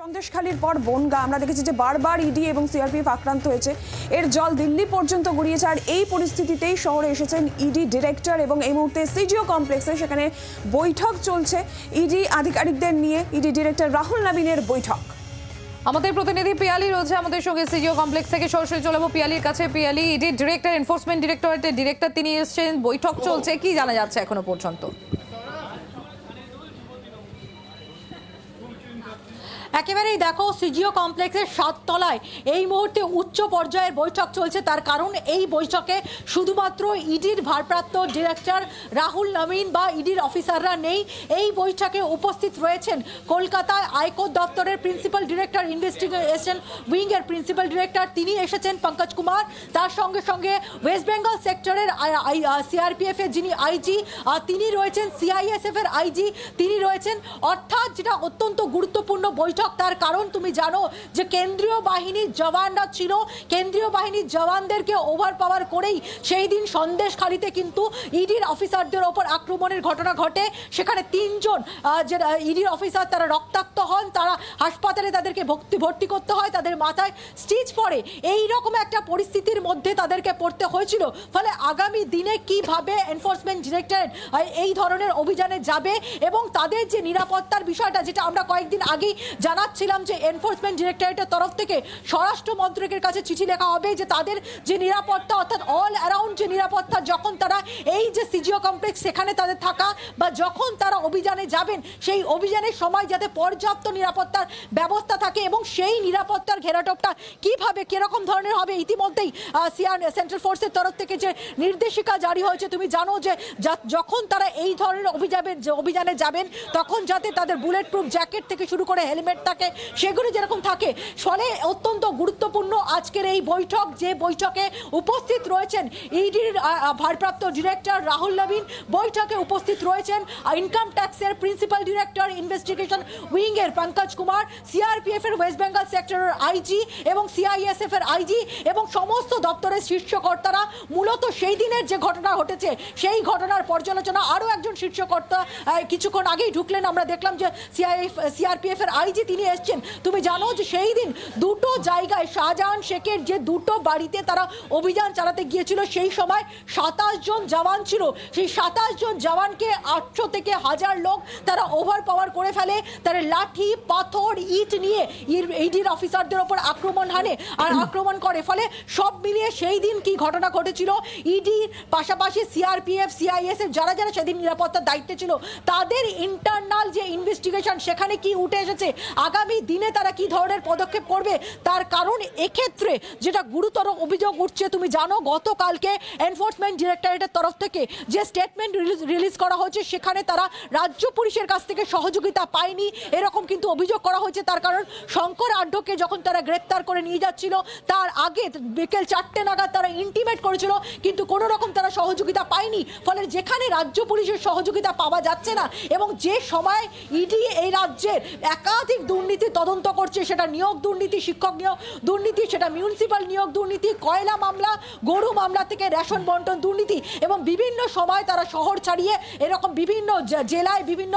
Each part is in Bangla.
সন্দেশখালীর পর বনগা। আমরা দেখেছি যে বারবার ইডি এবং সিআরপিএফ আক্রান্ত হয়েছে। এর জল দিল্লি পর্যন্ত গড়িয়েছে আর এই পরিস্থিতিতেই শহরে এসেছেন ইডি ডিরেক্টর এবং এই মুহূর্তে সিজিও কমপ্লেক্সে সেখানে বৈঠক চলছে। ইডি আধিকারিকদের নিয়ে ইডি ডিরেক্টর রাহুল নবীনের বৈঠক। আমাদের প্রতিনিধি পিয়ালি রয়েছে আমাদের সঙ্গে সিজিও কমপ্লেক্স থেকে সরাসরি চলে যাব। পিয়ালির কাছে পিয়ালি ইডি ডিরেক্টর এনফোর্সমেন্ট ডিরেক্টরেটের ডিরেক্টর তিনি এসেছেন। বৈঠক চলছে কি জানা যাচ্ছে এখনও পর্যন্ত? একেবারেই দেখো সিজিও কমপ্লেক্সের সাততলায়। এই মুহূর্তে উচ্চ পর্যায়ের বৈঠক চলছে, তার কারণ এই বৈঠকে শুধুমাত্র ইডির ভারপ্রাপ্ত ডিরেক্টর রাহুল নবীন বা ইডির অফিসাররা নেই। এই বৈঠকে উপস্থিত রয়েছেন কলকাতায় আয়কর দপ্তরের প্রিন্সিপাল ডিরেক্টর, ইনভেস্টিগেশন উইংয়ের প্রিন্সিপাল ডিরেক্টর, তিনি এসেছেন পঙ্কজ কুমার। তার সঙ্গে সঙ্গে ওয়েস্ট বেঙ্গল সেক্টরের সিআরপিএফ এর যিনি আইজি তিনি রয়েছেন, সিআইএসএফ এর আইজি তিনি রয়েছেন। অর্থাৎ যেটা অত্যন্ত গুরুত্বপূর্ণ বৈঠক তার কারণ তুমি জানো যে কেন্দ্রীয় বাহিনীর জওয়ানরা ছিল। কেন্দ্রীয় বাহিনীর জওয়ানদেরকে ওভার পাওয়ার করেই সেই দিন সন্দেশ সন্দেশখালিতে কিন্তু ইডির অফিসারদের ওপর আক্রমণের ঘটনা ঘটে। সেখানে তিনজন যে ইডির অফিসার তারা রক্তাক্ত হন, তারা হাসপাতালে তাদেরকে ভর্তি ভর্তি করতে হয়, তাদের মাথায় স্টিচ পড়ে। এই রকম একটা পরিস্থিতির মধ্যে তাদেরকে পড়তে হয়েছিল। ফলে আগামী দিনে কীভাবে এনফোর্সমেন্ট ডিরেক্টরেট এই ধরনের অভিযানে যাবে এবং তাদের যে নিরাপত্তার বিষয়টা, যেটা আমরা কয়েকদিন আগেই জানাচ্ছিলাম যে এনফোর্সমেন্ট ডিরেক্টরেটের তরফ থেকে স্বরাষ্ট্র মন্ত্রকের কাছে চিঠি লেখা হবে যে তাদের যে নিরাপত্তা, অর্থাৎ অল অ্যারাউন্ড যে নিরাপত্তা, যখন তারা এই যে সিজিও কমপ্লেক্স সেখানে তাদের থাকা বা যখন তারা অভিযানে যাবেন, সেই অভিযানের সময় যাতে পর্যাপ্ত নিরাপত্তার ব্যবস্থা থাকে এবং সেই নিরাপত্তার ঘেরাটোপটা কীভাবে, কীরকম ধরনের হবে, ইতিমধ্যেই সিআর সেন্ট্রাল ফোর্সের তরফ থেকে যে নির্দেশিকা জারি হয়েছে, তুমি জানো যে যখন তারা এই ধরনের অভিযানে যাবেন, তখন যাতে তাদের বুলেট প্রুফ জ্যাকেট থেকে শুরু করে হেলমেট থাকে সেগুলো যেরকম থাকে। ফলে অত্যন্ত গুরুত্বপূর্ণ আজকের এই বৈঠক যে বৈঠকে উপস্থিত রয়েছেন ইডির ভারপ্রাপ্ত ডিরেক্টর রাহুল নবীন বৈঠকে উপস্থিত রয়েছেন ইনকাম ট্যাক্সের প্রিন্সিপাল ডিরেক্টর ইনভেস্টিগেশন উইংয়ের পঙ্কজ কুমার সিআরপিএফ এর ওয়েস্ট বেঙ্গল সেক্টরের আইজি এবং সিআইএসএফ এর আইজি এবং সমস্ত দপ্তরের শীর্ষ কর্তারা মূলত সেই দিনের যে ঘটনা ঘটেছে সেই ঘটনার পর্যালোচনা আরও একজন শীর্ষ কর্তা আহ, কিছুক্ষণ আগেই ঢুকলেন। আমরা দেখলাম যে সিআইএফ সিআরপিএফ এর আইজি তিনি এসছেন। তুমি জানো যে সেই দিন দুটো জায়গায় শাহজাহান শেখের যে দুটো বাড়িতে তারা অভিযান চালাতে গিয়েছিল, সেই সময় সাতাশ জন জওয়ান ছিল। সেই সাতাশ জন জওয়ানকে আটশো থেকে হাজার লোক তারা ওভার পাওয়ার করে ফেলে, তারা লাঠি, পাথর, ইট নিয়ে ইডির অফিসারদের ওপর আক্রমণ হানে আর আক্রমণ করে। ফলে সব মিলিয়ে সেই দিন কি ঘটনা ঘটেছিল? ইডির পাশাপাশি সিআরপিএফ সিআইএসএফ যারা যারা সেদিন নিরাপত্তার দায়িত্বে ছিল, তাদের ইন্টারনাল যে ইনভেস্টিগেশন সেখানে কি উঠে এসেছে? আগামী দিনে তারা কি ধরনের পদক্ষেপ করবে? তার কারণ এক্ষেত্রে যেটা গুরুতর অভিযোগ উঠছে, তুমি জানো, গতকালকে এনফোর্সমেন্ট ডিরেক্টরেটের তরফ থেকে যে স্টেটমেন্ট রিলিজ করা হয়েছে, সেখানে তারা রাজ্য পুলিশের কাছ থেকে সহযোগিতা পায়নি। এরকম কিন্তু অভিযোগ করা হয়েছে। তার কারণ শঙ্কর আড্ডকে যখন তারা গ্রেপ্তার করে নিয়ে যাচ্ছিল, তার আগে বিকেল চারটে নাগাদ তারা ইন্টিমেট করেছিল, কিন্তু কোনো রকম তারা সহযোগিতা পায়নি। ফলে যেখানে রাজ্য পুলিশের সহযোগিতা পাওয়া যাচ্ছে না, এবং যে সময় ইডি এই রাজ্যের একাধিক দুর্নীতি তদন্ত করছে, সেটা নিয়োগ দুর্নীতি, শিক্ষক নিয়োগ দুর্নীতি, সেটা মিউনিসিপাল নিয়োগ দুর্নীতি, কয়লা মামলা, গরু মামলা থেকে রেশন বন্টন দুর্নীতি এবং বিভিন্ন সময় তারা শহর ছাড়িয়ে এরকম বিভিন্ন জেলায় বিভিন্ন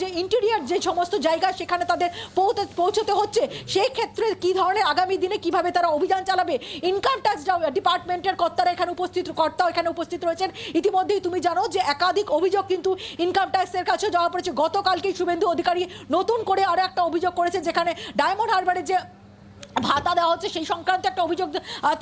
যে ইন্টেরিয়ার যে সমস্ত জায়গা সেখানে তাদের পৌঁছে পৌঁছতে হচ্ছে সেই ক্ষেত্রে কি ধরনের আগামী দিনে কীভাবে তারা অভিযান চালাবে? ইনকাম ট্যাক্স ডিপার্টমেন্টের কর্তারা এখানে উপস্থিত, কর্তাও এখানে উপস্থিত রয়েছেন। ইতিমধ্যেই তুমি জানো যে একাধিক অভিযোগ কিন্তু ইনকাম ট্যাক্সের কাছে যাওয়া পড়েছে। গতকালকে শুভেন্দু অধিকারী নতুন করে আরও একটা অভিযোগ করেছে যেখানে ডায়মন্ড হারবারের যে ভাতা দেওয়া হচ্ছে, সেই সংক্রান্ত একটা অভিযোগ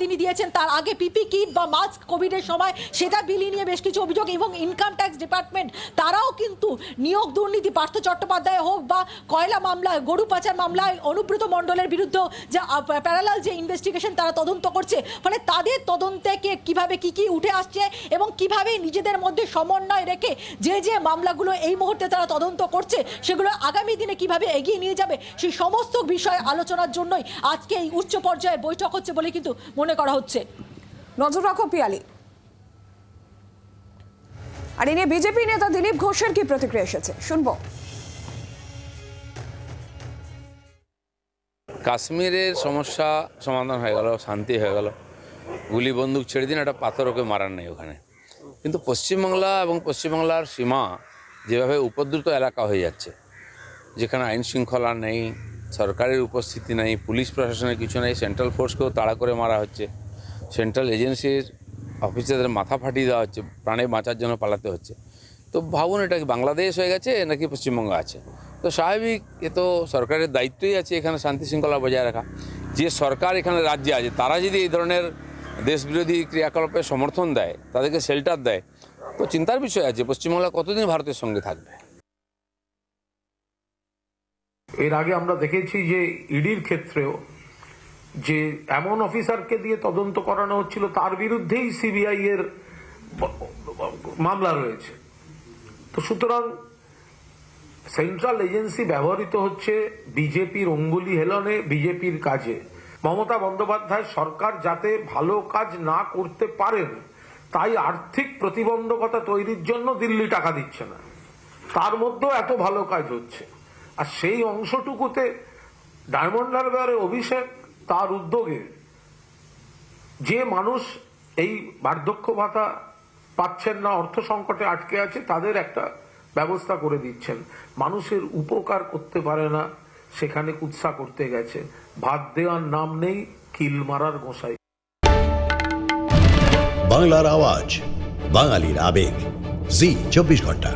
তিনি দিয়েছেন। তার আগে পিপি কিট বা মাস্ক কোভিডের সময় সেটা বিলি নিয়ে বেশ কিছু অভিযোগ এবং ইনকাম ট্যাক্স ডিপার্টমেন্ট তারাও কিন্তু নিয়োগ দুর্নীতি, পার্থ চট্টোপাধ্যায় হোক বা কয়লা মামলায়, গরু পাচার মামলায় অনুব্রত মণ্ডলের বিরুদ্ধে যে প্যারালাল যে ইনভেস্টিগেশন তারা তদন্ত করছে, ফলে তাদের তদন্তে কে কীভাবে কি কি উঠে আসছে এবং কীভাবে নিজেদের মধ্যে সমন্বয় রেখে যে যে মামলাগুলো এই মুহূর্তে তারা তদন্ত করছে, সেগুলো আগামী দিনে কীভাবে এগিয়ে নিয়ে যাবে, সেই সমস্ত বিষয় আলোচনার জন্যই আজকে এই উচ্চ পর্যায়ের বৈঠক হচ্ছে বলে কিন্তু মনে করা হচ্ছে। নজর রাখো পিয়ালি। আর এ নিয়ে বিজেপি নেতা দিলীপ ঘোষের কি প্রতিক্রিয়া এসেছে? শুনব। কাশ্মীরের সমস্যা সমাধান হয়ে গেল শান্তি হয়ে গেল। গুলি বন্দুক ছেড়ে দিন একটা পাথর ওকে মারার নেই ওখানে। কিন্তু পশ্চিমবাংলা এবং পশ্চিমবাংলার সীমা যেভাবে উপদ্রুত এলাকা হয়ে যাচ্ছে যেখানে আইন শৃঙ্খলা নেই সরকারের উপস্থিতি নাই, পুলিশ প্রশাসনের কিছু নাই সেন্ট্রাল ফোর্সকেও তাড়া করে মারা হচ্ছে। সেন্ট্রাল এজেন্সির অফিসারদের মাথা ফাটিয়ে দেওয়া হচ্ছে, প্রাণে বাঁচার জন্য পালাতে হচ্ছে। তো ভাবুন এটা কি বাংলাদেশ হয়ে গেছে নাকি পশ্চিমবঙ্গ আছে? তো স্বাভাবিক, এ তো সরকারের দায়িত্বই আছে এখানে শান্তি শৃঙ্খলা বজায় রাখা। যে সরকার এখানে রাজ্যে আছে, তারা যদি এই ধরনের দেশবিরোধী ক্রিয়াকলাপে সমর্থন দেয়, তাদেরকে শেল্টার দেয়, তো চিন্তার বিষয় আছে, পশ্চিমবাংলা কতদিন ভারতের সঙ্গে থাকবে? এর আগে আমরা দেখেছি যে ইডির ক্ষেত্রেও যে এমন অফিসারকে দিয়ে তদন্ত করানো হচ্ছিল, তার বিরুদ্ধেই সিবিআই এর মামলা রয়েছে। তো সুতরাং সেন্ট্রাল এজেন্সি ব্যবহৃত হচ্ছে বিজেপির অঙ্গুলি হেলনে, বিজেপির কাজে। মমতা বন্দ্যোপাধ্যায় সরকার যাতে ভালো কাজ না করতে পারেন, তাই আর্থিক প্রতিবন্ধকতা তৈরির জন্য দিল্লি টাকা দিচ্ছে না। তার মধ্যেও এত ভালো কাজ হচ্ছে। আর সেই অংশটুকুতে ডায়মন্ড হারবারের অভিষেক তার উদ্যোগে যে মানুষ এই বার্ধক্য ভাতা পাচ্ছেন না, অর্থ সংকটে আটকে আছে, তাদের একটা ব্যবস্থা করে দিচ্ছেন। মানুষের উপকার করতে পারে না, সেখানে কুৎসা করতে গেছে। ভাত দেওয়ার নাম নেই, কিল মারার গোসাই। বাংলার আওয়াজ, বাঙালির আবেগ। জি, চব্বিশ ঘণ্টা।